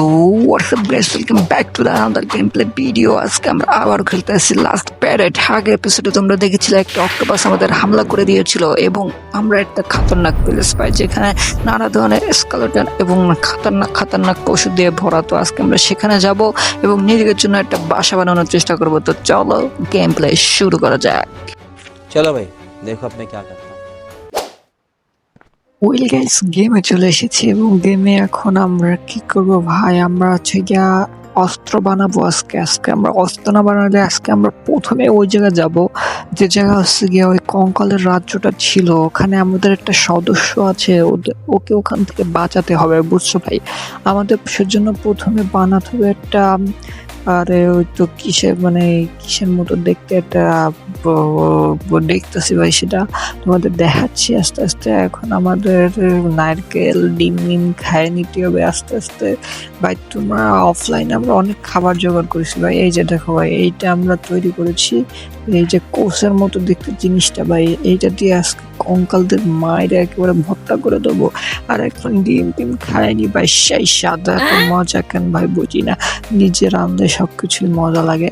তো WhatsApp guys welcome back to the another game play video আজকে আমরা আবার খেলতে আসছি লাস্ট প্যারেট আগের এপিসোডে তোমরা দেখেছিলে একটা অক্টোপাস আমাদের হামলা করে দিয়েছিল এবং আমরা একটা খতরনাক প্লেস পাই যেখানে নানা ধরনের স্কালোটন এবং খাতারনাক খাতারনাক ওষুধ দিয়ে ভরা। তো আজকে আমরা সেখানে যাব এবং নিজেদের জন্য একটা বাসা বানানোর চেষ্টা করব। তো চলো গেম প্লে শুরু করা যাক। চলো ভাই, দেখো আপনি কি করতে ওয়েল গাইস গেমে চলে এসেছি এবং গেমে এখন আমরা কি করব ভাই আমরা হচ্ছে গিয়া অস্ত্র বানাবো আজকে আজকে আমরা অস্ত্র না বানালে আজকে আমরা প্রথমে ওই জায়গায় যাব। যে জায়গা হচ্ছে গিয়ে ওই কঙ্কালের রাজ্যটা ছিল, ওখানে আমাদের একটা সদস্য আছে ওকে ওখান থেকে বাঁচাতে হবে, বুঝছ ভাই? আমাদের সেজন্য প্রথমে বানাতে হবে একটা, আরে ওই তো কিসের মানে কিসের মতো দেখতে একটা দেখতেছি ভাই সেটা তোমাদের দেখাচ্ছি আস্তে আস্তে। এখন আমাদের নারকেল ডিম মিম খায় নিতে হবে আস্তে আস্তে। ভাই তোমরা অফলাইনে আমরা অনেক খাবার জোগাড় করেছি ভাই। এই যে দেখো ভাই এইটা আমরা তৈরি করেছি। এই যে কোষের মতো দেখতে জিনিসটা ভাই এইটা দিয়ে আজকে কঙ্কালদের মায়ের একেবারে ভর্তা করে দেবো। আর এখন ডিম টিম খায়নি ভাই সেই সাদা মজা কেন ভাই বুঝি না। নিজে রান্ধলে সব কিছুই মজা লাগে।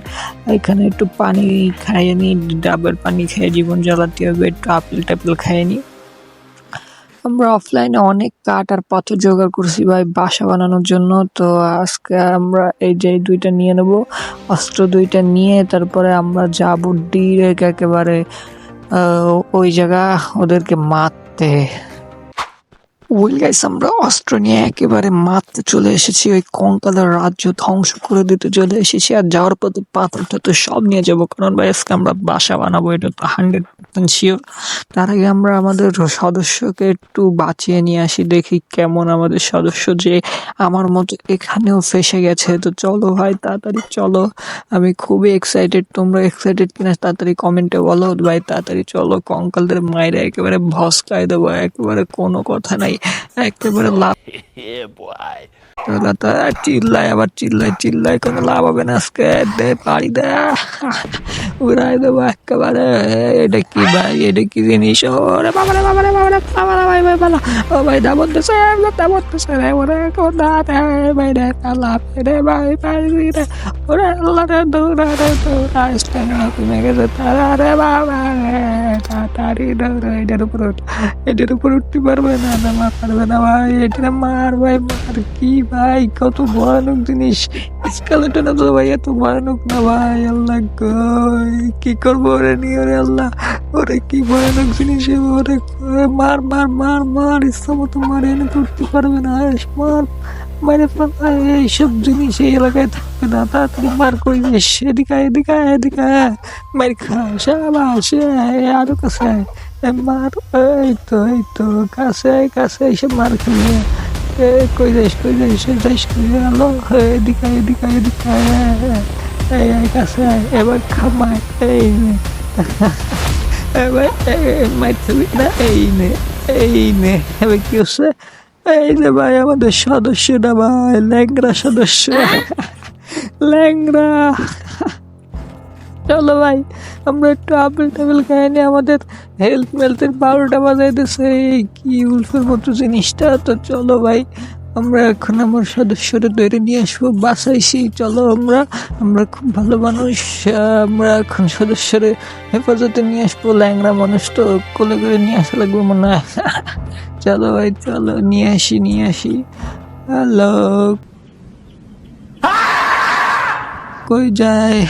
এখানে একটু পানি খাইয়ে নি ডাবের পানি খেয়ে জীবন জ্বালাতে হবে, একটু আপেল টাপেল খাই নি। আমরা অফলাইনে অনেক কাঠ আর পাথর জোগাড় করছি ভাই, বাসা বানানোর জন্য। তো আজকে আমরা এই যে দুইটা নিয়ে নেব, অস্ত্র দুইটা নিয়ে তারপরে আমরা যাব ডিরেক্ট একেবারে ওই জায়গা ওদেরকে মারতে। ওই গাইস আমরা অস্ত্র নিয়ে একেবারে মারতে চলে এসেছি। ওই কঙ্কালের রাজ্য ধ্বংস করে দিতে চলে এসেছি আর যাওয়ার পথে পাথর টাথর সব নিয়ে যাব। কারণ ভাই, আজকে আমরা বাসা বানাবো, এটা তো হান্ড্রেড পার্সেন্ট শিওর তার আগে আমরা আমাদের সদস্যকে একটু বাঁচিয়ে নিয়ে আসি, দেখি কেমন আমাদের সদস্য যে আমার মতো এখানেও ফেসে গেছে। তো চলো ভাই, তাড়াতাড়ি চলো। আমি খুবই এক্সাইটেড তোমরা এক্সাইটেড কিনা তাড়াতাড়ি কমেন্টে বলো। ভাই, তাড়াতাড়ি চলো, কঙ্কালদের মায়েরা একেবারে ভসকায় দেবো, একেবারে কোনো কথা নাই। একেবারে লাভ তা চিল্লায় আবার চিল্লায় চিল্লায় কোনো লাভ হবে না আজকে। দে পাড়ি দে। উড়াই দেবো একেবারে। এটা কি ভাই? এটা কি জিনিস? ওরে বাবারে বাবারে বাবারে বাবারে ভাই ভাই ভালো ও ভাই দা বলতেছে দা বলতেছে রে ওরে কোন দা দে ভাই রে কালা রে ভাই ভাই রে। ওরে আল্লাহ রে দৌড়া রে দৌড়া স্ট্যান্ড কমে গেছে তারা রে বাবা রে তাড়াতাড়ি দৌড়া। এটার উপর এটার উপর উঠতে পারবে না না পারবে না ভাই এটা মার ভাই মার কি ভাই কত ভয়ানক জিনিস। স্কেলেটন তো ভাই এত ভয়ানক না ভাই আল্লাহ কি করব ওরে নিয়ে ওরে আল্লাহ? ওরে কি ভয়ানক জিনিস ওরে মার মার মার মার ইচ্ছা মতো মার এনে তো উঠতে পারবে না মার ফেলা এইসব জিনিস এই এলাকায় থাকবে না তাড়াতাড়ি মার করি বেশ এদিকে এদিকে এদিকে। মার খা শাবাশ এই, আরও কাছে মার এই তো এই তো কাছে কাছে এসে মার খেলে কই যাইস কই যাইস যাইস কই এদিকে এদিকে এদিকে আয়। এই কাছে এবার খামায় এই নে। এবার না এই নে এই নে এবার কি হচ্ছে? এই যে ভাই আমাদের সদস্যটা ভাই ল্যাংরা সদস্য। ল্যাংরা চলো ভাই, আমরা একটু আপেল টাপেল খাই নি আমাদের হেলথ মেলথের বারোটা বাজাই এই কি উল্ফের মতো জিনিসটা? তো চলো ভাই, আমরা এখন আমার সদস্যরা ধরে নিয়ে আসব বাসাইছি চলো আমরা আমরা খুব ভালো মানুষ, আমরা এখন সদস্যরে হেফাজতে নিয়ে আসব ল্যাংরা মানুষ তো কোলে করে নিয়ে আসা লাগবে মনে হয়। চলো ভাই, চলো, নিয়ে আসি নিয়ে আসি। হ্যালো। কই যায়?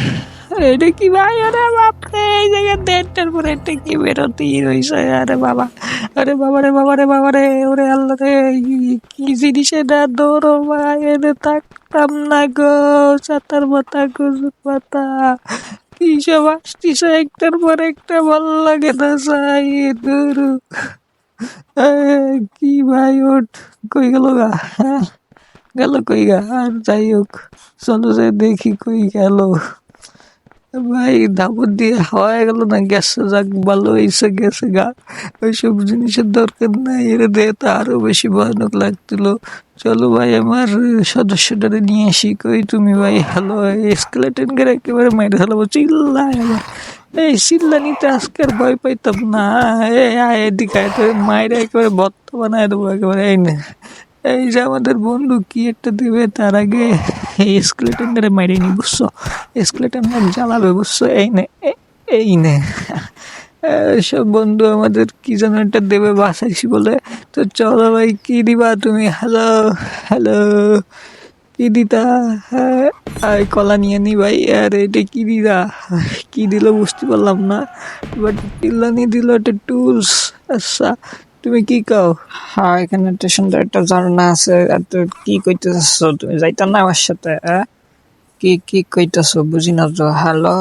এটা কি ভাই? আরে বাপরে, এই জায়গায় দেড়টার পরে এটা কি বেরোতেই রয়েছে আরে বাবা আরে বাবা রে বাবা রে বাবা রে, ওরে আল্লাহ রে, কি জিনিস এটা? দৌড়ো ভাই এটা থাকতাম না গো চাতার পাতা গুজুর পাতা। কি সব আসতিস একটার পর একটা, ভালো লাগে না চাই দৌড়ো কি ভাই, ওঠ, কই গেল গা? হ্যাঁ গেল কই গা? আর যাই হোক, চলো যে দেখি কই গেল। ভাই দাবত দিয়ে হাওয়া গেল না? গেছে যাক, ভালো হয়েছে গেছে গা। ওইসব জিনিসের দরকার নাই। এর দিয়ে তো আরও বেশি ভয়ানক লাগছিল। চলো ভাই, আমার সদস্যটারে নিয়ে আসি। কই তুমি ভাই? হ্যালো স্কেলেটন করে একেবারে মাইরে হলো চিল্লায় আবার এই চিল্লানিতে আজকে আর ভয় পাইতাম না। এই আয় এদিকে আয়, তোর মায়ের একেবারে বত্ত বানায় দেবো একেবারে। এই না। এই যে আমাদের বন্ধু, কি একটা দেবে তার আগে? এই স্কেলেটন ধরে মাইরে নি বুঝছ? স্কেলেটন মুখ জ্বালাবে বুঝছ? এই নে এই নে। সব বন্ধু আমাদের কি যেন একটা দেবে বাসাইছি বলে। তো চলো ভাই, কি দিবা তুমি? হ্যালো হ্যালো কি দিতা? হ্যাঁ কলা নিয়ে নি ভাই। আর এটা কি দিদা? কি দিল বুঝতে পারলাম না। বাট টিল্লানি দিল একটা টুলস আচ্ছা তুমি কি কও? হ্যাঁ এখানে একটা সুন্দর একটা ঝর্ণা আছে। আর তো কি কইতেছ তুমি? যাইতা না আমার সাথে হ্যাঁ কি কি কইতেছ? বুঝি না তো। হ্যালো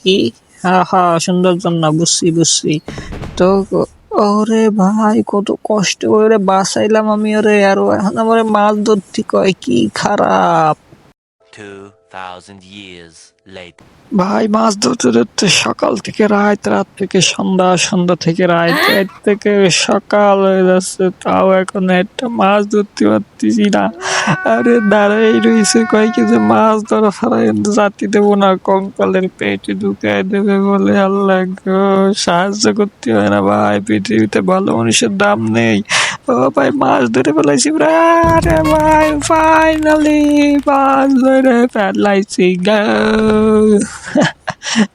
কি? হ্যাঁ হ্যাঁ সুন্দর ঝর্ণা বুঝছি বুঝছি। তো ওরে ভাই কত কষ্ট করে বাসাইলাম আমি ওরে। আর এখন আমার মাছ ধরতে কয় কি খারাপ। 2,000 years later. ভাই মাছ ধরতে ধরতে সকাল থেকে রাত রাত থেকে সন্ধ্যা সন্ধ্যা থেকে রাত রাত থেকে সকাল হয়ে যাচ্ছে তাও এখন একটা মাছ ধরতে পারতেছি না। আরে দাঁড়াই রয়েছে কয়েক যে মাছ ধরা ছাড়া কিন্তু জাতি দেবো না কঙ্কালের পেটে ঢুকাই দেবে বলে আল্লাহ গো সাহায্য করতে হয় না ভাই পৃথিবীতে ভালো মানুষের দাম নেই। ও ভাই মাছ ধরে ফেলাইছি রে আরে ভাই ফাইনালি মাছ ধরে ফেলাইছি গো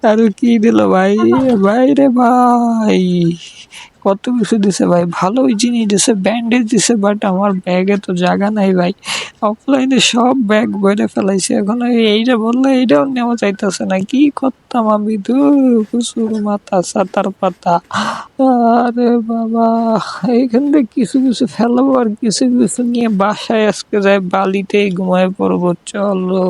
আর কি দিল ভাই? ভাই রে ভাই। কত কিছু দিছে ভাই। ভালোই জিনিস দিছে ব্যান্ডেজ দিছে বাট আমার ব্যাগে তো জায়গা নাই ভাই। অফলাইনে সব ব্যাগ বইরে ফেলাইছে। এখন এইটা বললে এইটাও নেওয়া চাইতেছে না। কি করতাম আমি? তো কুসুর মাথা, সাতার পাতা। আরে বাবা, এইখান থেকে কিছু কিছু ফেলাবো আর কিছু কিছু নিয়ে বাসায় আজকে যাই, বালিতেই ঘুমায় পড়ব। চলো।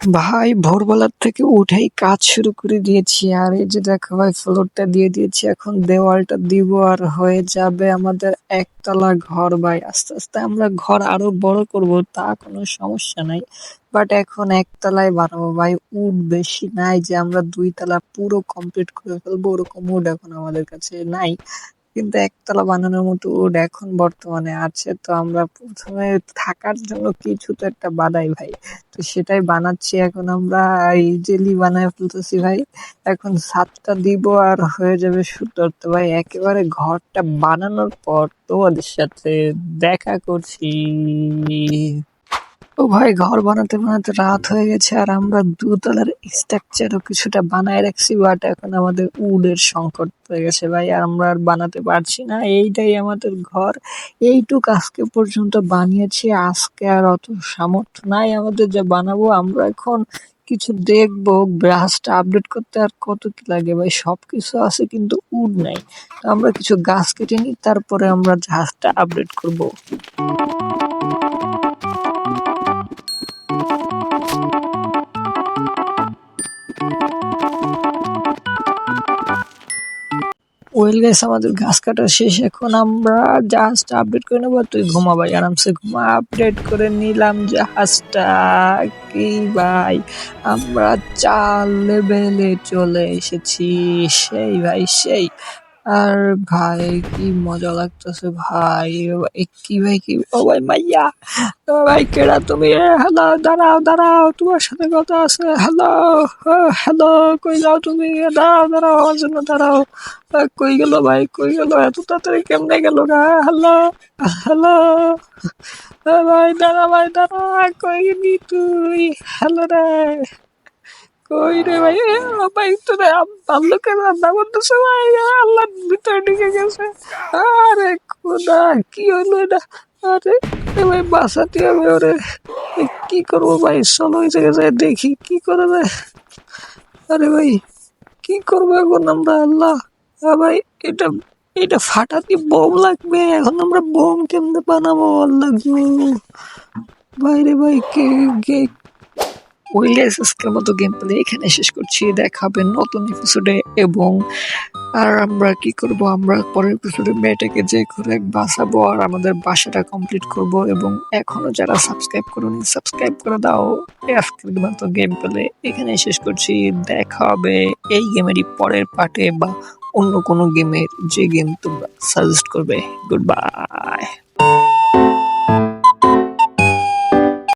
ভাই, ভোরবেলার থেকে উঠেই কাজ শুরু করে দিয়েছি। আর এই যে দেখো ভাই ফ্লোরটা দিয়ে দিয়েছি। এখন দেওয়ালটা দিব আর হয়ে যাবে আমাদের একতলা ঘর ভাই। আস্তে আস্তে আমরা ঘর আরও বড় করব, তা কোনো সমস্যা নাই। বাট এখন একতলায় বানাবো ভাই। উড বেশি নাই যে আমরা দুই তলা পুরো কমপ্লিট করে ফেলব, ওরকম উড এখন আমাদের কাছে নাই। কিন্তু একতলা বানানোর মতো উড এখন বর্তমানে আছে। তো আমরা প্রথমে থাকার জন্য কিছু তো একটা বানাই ভাই। তো সেটাই বানাচ্ছি এখন আমরা। ইজিলি বানায় ফেলতেছি ভাই, এখন ছাদটা দিব আর হয়ে যাবে সুন্দর তো ভাই, একেবারে ঘরটা বানানোর পর তোমাদের সাথে দেখা করছি। ও ভাই, ঘর বানাতে বানাতে রাত হয়ে গেছে আর আমরা দুতলার স্ট্রাকচারও কিছুটা বানায় রাখছি বাট এখন আমাদের উডের সংকট হয়ে গেছে ভাই, আর আমরা আর বানাতে পারছি না। এইটাই আমাদের ঘর। এইটুক আজকে পর্যন্ত বানিয়েছি, আজকে আর অত সামর্থ্য নাই আমাদের যা বানাবো। আমরা এখন কিছু দেখব ব্রাশটা আপডেট করতে আর কত কি লাগে ভাই সব কিছু আছে কিন্তু উড নাই। আমরা কিছু গাছ কেটে নিই, তারপরে আমরা জাহাজটা আপডেট করব। ওয়েল গাইস আমাদের গাছ কাটা শেষ। এখন আমরা জাহাজটা আপডেট করে নেব। তুই ঘুমা ভাই, আরামসে ঘুমা। আপডেট করে নিলাম জাহাজটা। কি ভাই, আমরা চার লেভেলে চলে এসেছি। সেই ভাই, সেই। আর ভাই, কি মজা লাগতেছে ভাই। কি ভাই, কি ও ভাই মাইয়া। ও ভাই, কেডা তুমি? হ্যালো দাঁড়াও দাঁড়াও, তোমার সাথে কথা আছে। হ্যালো হ্যালো কই যাও তুমি? দাঁড়াও দাঁড়াও, আমার জন্য দাঁড়াও। কই গেল ভাই, কই গেল? এত তাড়াতাড়ি কেমনে গেল গা? হ্যালো হ্যালো ভাই, দাঁড়া ভাই, দাঁড়া, কই গেলি তুই? হ্যালো রে। কই রে ভাই গেছে। আরে কি হলো এটা? আরে ভাই ওরে। কি করব ভাই চলো ওই জায়গায় দেখি কি করে যায়। আরে ভাই, কি করব এখন আমরা, আল্লাহ? ভাই, এটা এটা ফাটাতে বোম লাগবে, এখন আমরা বোম কেমনে বানাবো, আল্লাহ বাইরে ভাই কে ওইলেস আজকের মতো গেম প্লে এখানে শেষ করছি। দেখা হবে নতুন এপিসোডে এবং আর আমরা কি করব? আমরা পরের এপিসোডে মেয়েটাকে যে করে বাঁচাবো আর আমাদের বাসাটা কমপ্লিট করব এবং এখনও যারা সাবস্ক্রাইব করুন সাবস্ক্রাইব করে দাও। আজকের মতো গেম প্লে এখানে শেষ করছি। দেখা হবে এই গেমেরই পরের পার্টে বা অন্য কোনো গেমের যে গেম তোমরা সাজেস্ট করবে। Good bye